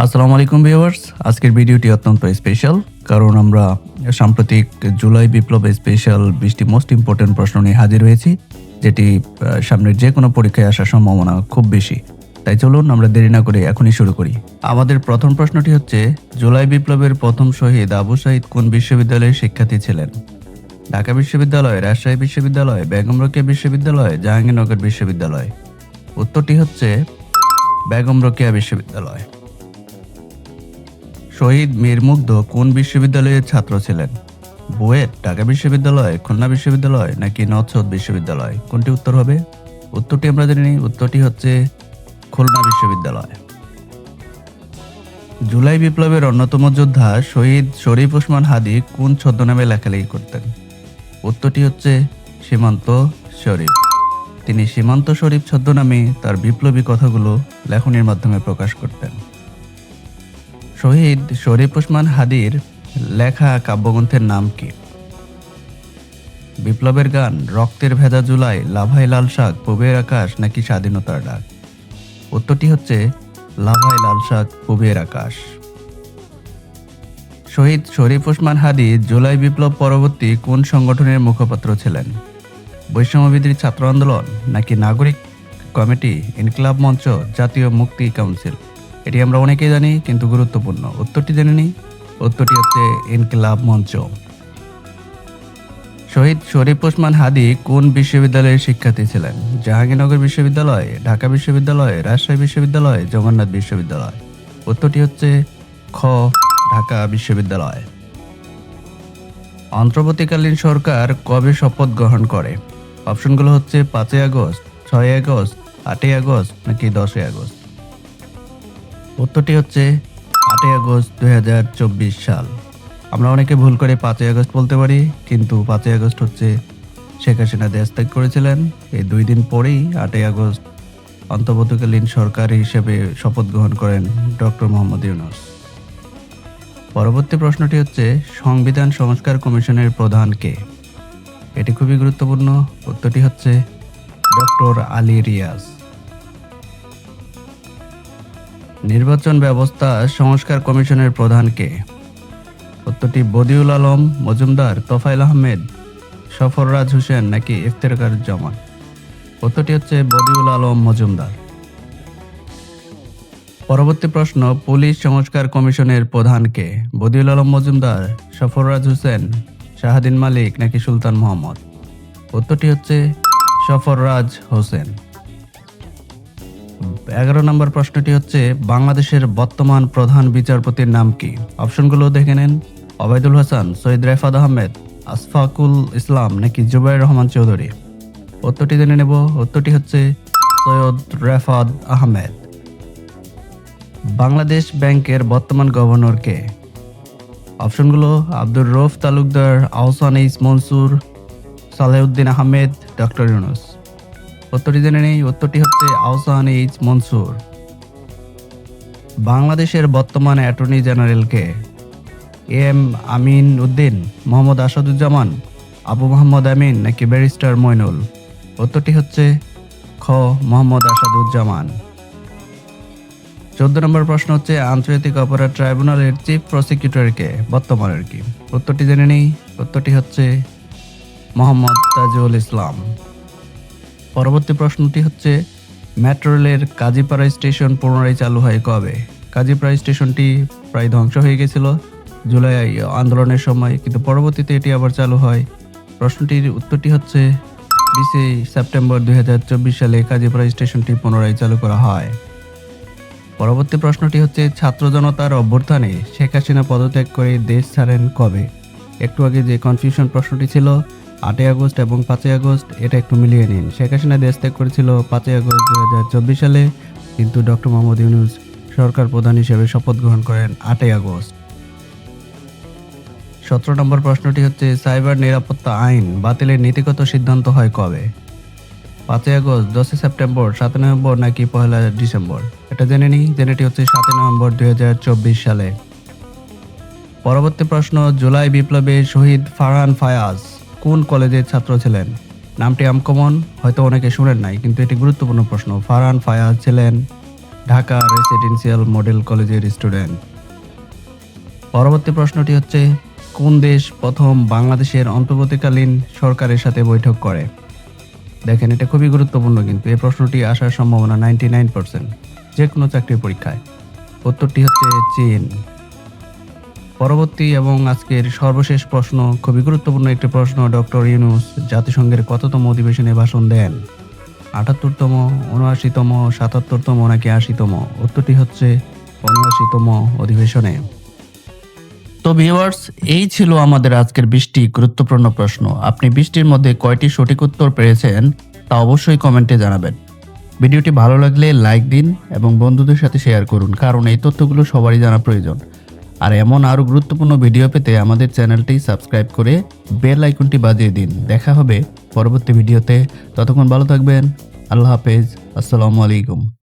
আসসালামু আলাইকুম ভিউয়ার্স। আজকের ভিডিওটি অত্যন্ত স্পেশাল কারণ আমরা সাম্প্রতিক জুলাই বিপ্লব স্পেশাল বিশটি মোস্ট ইম্পর্টেন্ট প্রশ্ন নিয়ে হাজির হয়েছি, যেটি সামনের যে কোনো পরীক্ষায় আসার সম্ভাবনা খুব বেশি। তাই চলুন আমরা দেরি না করে এখনই শুরু করি। আমাদের প্রথম প্রশ্নটি হচ্ছে, জুলাই বিপ্লবের প্রথম শহীদ আবু সাইদ কোন বিশ্ববিদ্যালয়ের শিক্ষার্থী ছিলেন? ঢাকা বিশ্ববিদ্যালয়, রাজশাহী বিশ্ববিদ্যালয়, বেগম রোকেয়া বিশ্ববিদ্যালয়, জাহাঙ্গীরনগর বিশ্ববিদ্যালয়। উত্তরটি হচ্ছে, বেগম রোকেয়া বিশ্ববিদ্যালয়। শহীদ মীর মুগ্ধ কোন বিশ্ববিদ্যালয়ের ছাত্র ছিলেন? বুয়েট, ঢাকা বিশ্ববিদ্যালয়, খুলনা বিশ্ববিদ্যালয় নাকি নর্থ বিশ্ববিদ্যালয়? কোনটি উত্তর হবে? উত্তরটি আমরা জানি উত্তরটি হচ্ছে খুলনা বিশ্ববিদ্যালয়। জুলাই বিপ্লবের অন্যতম যোদ্ধা শহীদ শরীফ ওসমান হাদি কোন ছদ্মনামে লেখালেখি করতেন? উত্তরটি হচ্ছে সীমান্ত শরীফ। তিনি সীমান্ত শরীফ ছদ্মনামে তার বিপ্লবী কথাগুলো লেখনের মাধ্যমে প্রকাশ করতেন। শহীদ শরীফ ওসমান হাদির লেখা কাব্যগ্রন্থের নাম কি? বিপ্লবের গান, রক্তের ভেজা জুলাই, লাভাই লাল শাক পবের আকাশ নাকি স্বাধীনতার ডাক? উত্তরটি হচ্ছে লাভাই লাল শাক পবের আকাশ। শহীদ শরীফ ওসমান হাদি জুলাই বিপ্লব পরবর্তী কোন সংগঠনের মুখপাত্র ছিলেন? বৈষম্যবিদ্রী ছাত্র আন্দোলন নাকি নাগরিক কমিটি, ইনকলাব মঞ্চ, জাতীয় মুক্তি কাউন্সিল? এটি আমরা অনেকেই জানি, কিন্তু গুরুত্বপূর্ণ। উত্তরটি জেনে নিই। উত্তরটি হচ্ছে ইনকলাব মঞ্চ। শহীদ শরীফ ওসমান হাদি কোন বিশ্ববিদ্যালয়ের শিক্ষার্থী ছিলেন? জাহাঙ্গীরনগর বিশ্ববিদ্যালয়, ঢাকা বিশ্ববিদ্যালয়, রাজশাহী বিশ্ববিদ্যালয়, জগন্নাথ বিশ্ববিদ্যালয়? উত্তরটি হচ্ছে খ, ঢাকা বিশ্ববিদ্যালয়। অন্তর্বর্তীকালীন সরকার কবে শপথ গ্রহণ করে? অপশনগুলো হচ্ছে পাঁচই আগস্ট ছয় আগস্ট, আটই আগস্ট নাকি দশই আগস্ট? উত্তরটি হচ্ছে আটই আগস্ট দু হাজার চব্বিশ সাল। আমরা অনেকে ভুল করে পাঁচই আগস্ট বলতে পারি, কিন্তু পাঁচই আগস্ট হচ্ছে শেখ হাসিনা দেশ ত্যাগ করেছিলেন। এই দুই দিন পরেই আটই আগস্ট অন্তর্বর্তীকালীন সরকার হিসেবে শপথ গ্রহণ করেন ডক্টর মোহাম্মদ ইউনুস। পরবর্তী প্রশ্নটি হচ্ছে, সংবিধান সংস্কার কমিশনের প্রধান কে? এটি খুবই গুরুত্বপূর্ণ। উত্তরটি হচ্ছে ডক্টর আলী রিয়াজ। নির্বাচন ব্যবস্থা সংস্কার কমিশনের প্রধান কে উত্তরটি বদিউল আলম, মজুমদার তোফাইল আহমেদ সফররাজ হোসেন নাকি ইফতেরকার ইফতেরকারুজ্জামান উত্তরটি হচ্ছে বদিউল আলম, মজুমদার। পরবর্তী প্রশ্ন, পুলিশ সংস্কার কমিশনের প্রধান কে বদিউল আলম, মজুমদার সফররাজ হোসেন, শাহাদিন মালিক নাকি সুলতান মোহাম্মদ? উত্তরটি হচ্ছে সফররাজ হোসেন। এগারো নম্বর প্রশ্নটি হচ্ছে, বাংলাদেশের বর্তমান প্রধান বিচারপতির নাম কি? অপশনগুলো দেখে নেন। অবায়দুল হাসান, সৈয়দ রেফাদ আহমেদ, আসফাকুল ইসলাম নাকি জুবাইর রহমান চৌধুরী? উত্তরটি জেনে নেব। উত্তরটি হচ্ছে, সৈয়দ রেফাদ আহমেদ। বাংলাদেশ ব্যাংকের বর্তমান গভর্নর কে? অপশনগুলো, আব্দুর রৌফ তালুকদার, আহসান ইস মনসুর সালেউদ্দিন আহমেদ, ডক্টর ইউনুস। উত্তরটি জেনে নেই। উত্তরটি হচ্ছে আহসান এইচ মনসুর। বাংলাদেশের বর্তমান অ্যাটর্নি জেনারেলকে এম আমিন উদ্দিন, মোহাম্মদ আসাদুজ্জামান, আবু মোহাম্মদ আমিন নাকি ব্যারিস্টার মইনুল? উত্তরটি হচ্ছে খ, মোহাম্মদ আসাদুজ্জামান। চোদ্দ নম্বর প্রশ্ন হচ্ছে, আন্তর্জাতিক অপরাধ ট্রাইব্যুনালের চিফ প্রসিকিউটরকে বর্তমানের কি? উত্তরটি জেনে নেই। উত্তরটি হচ্ছে মোহাম্মদ তাজুল ইসলাম। পরবর্তী প্রশ্নটি হচ্ছে, মেট্রো রেলের কাজীপাড়া স্টেশন পুনরায় চালু হয় কবে? কাজীপাড়া স্টেশনটি প্রায় ধ্বংস হয়ে গেছিল জুলাই আন্দোলনের সময়, কিন্তু পরবর্তীতে এটি আবার চালু হয়। প্রশ্নটির উত্তরটি হচ্ছে, বিশে সেপ্টেম্বর দুই হাজার চব্বিশ সালে কাজীপাড়া স্টেশনটি পুনরায় চালু করা হয়। পরবর্তী প্রশ্নটি হচ্ছে, ছাত্র জনতার অভ্যর্থানে শেখ হাসিনা পদত্যাগ করে দেশ ছাড়েন কবে? একটু আগে যে কনফিউশন প্রশ্নটি ছিল আটই আগস্ট এবং পাঁচই আগস্ট এটা একটু মিলিয়ে নিন। শেখ হাসিনা দেশ ত্যাগ করেছিল পাঁচই আগস্ট দু হাজার চব্বিশ সালে, কিন্তু ডক্টর মোহাম্মদ ইউনুস সরকার প্রধান হিসেবে শপথ গ্রহণ করেন আটই আগস্ট। সতেরো নম্বর প্রশ্নটি হচ্ছে, সাইবার নিরাপত্তা আইন বাতিলের নীতিগত সিদ্ধান্ত হয় কবে? পাঁচই আগস্ট, দশই সেপ্টেম্বর, সাতই নভেম্বর নাকি পয়লা ডিসেম্বর? এটা জেনে নিই, জেনেটি হচ্ছে সাতই নভেম্বর দুই হাজার চব্বিশ সালে। পরবর্তী প্রশ্ন, জুলাই বিপ্লবে শহীদ ফারহান ফায়াজ কোন কলেজের ছাত্র ছিলেন? নামটি আমকমন হয়তো অনেকে শুনেন নাই, কিন্তু এটি গুরুত্বপূর্ণ প্রশ্ন। ফারহান ফায়াজ ছিলেন ঢাকা রেসিডেন্সিয়াল মডেল কলেজের স্টুডেন্ট পরবর্তী প্রশ্নটি হচ্ছে, কোন দেশ প্রথম বাংলাদেশের অন্তর্বর্তীকালীন সরকারের সাথে বৈঠক করে? দেখেন, এটা খুবই গুরুত্বপূর্ণ কিন্তু এই প্রশ্নটি আসার সম্ভাবনা নাইনটি নাইন পার্সেন্ট যে কোনো চাকরির পরীক্ষায়। উত্তরটি হচ্ছে চীন। পরবর্তী এবং আজকের সর্বশেষ প্রশ্ন, খুবই গুরুত্বপূর্ণ একটি প্রশ্ন, ডক্টর ইউনুস জাতিসংঘের কততম অধিবেশনে ভাষণ দেন? আটাত্তরতম, উনআশিতম, সাতাত্তরতম নাকি আশিতম? উত্তরটি হচ্ছে উনআশিতম অধিবেশনে। তো ভিউয়ার্স এই ছিল আমাদের আজকের বৃষ্টি গুরুত্বপূর্ণ প্রশ্ন। আপনি বৃষ্টির মধ্যে কয়টি সঠিক উত্তর পেয়েছেন তা অবশ্যই কমেন্টে জানাবেন। ভিডিওটি ভালো লাগলে লাইক দিন এবং বন্ধুদের সাথে শেয়ার করুন, কারণ এই তথ্যগুলো সবারই জানা প্রয়োজন। আর এমন আরও গুরুত্বপূর্ণ ভিডিও পেতে আমাদের চ্যানেলটি সাবস্ক্রাইব করে বেল আইকনটি বাজিয়ে দিন। দেখা হবে পরবর্তী ভিডিওতে। ততক্ষণ ভালো থাকবেন। আল্লাহ হাফেজ। আসসালামু আলাইকুম।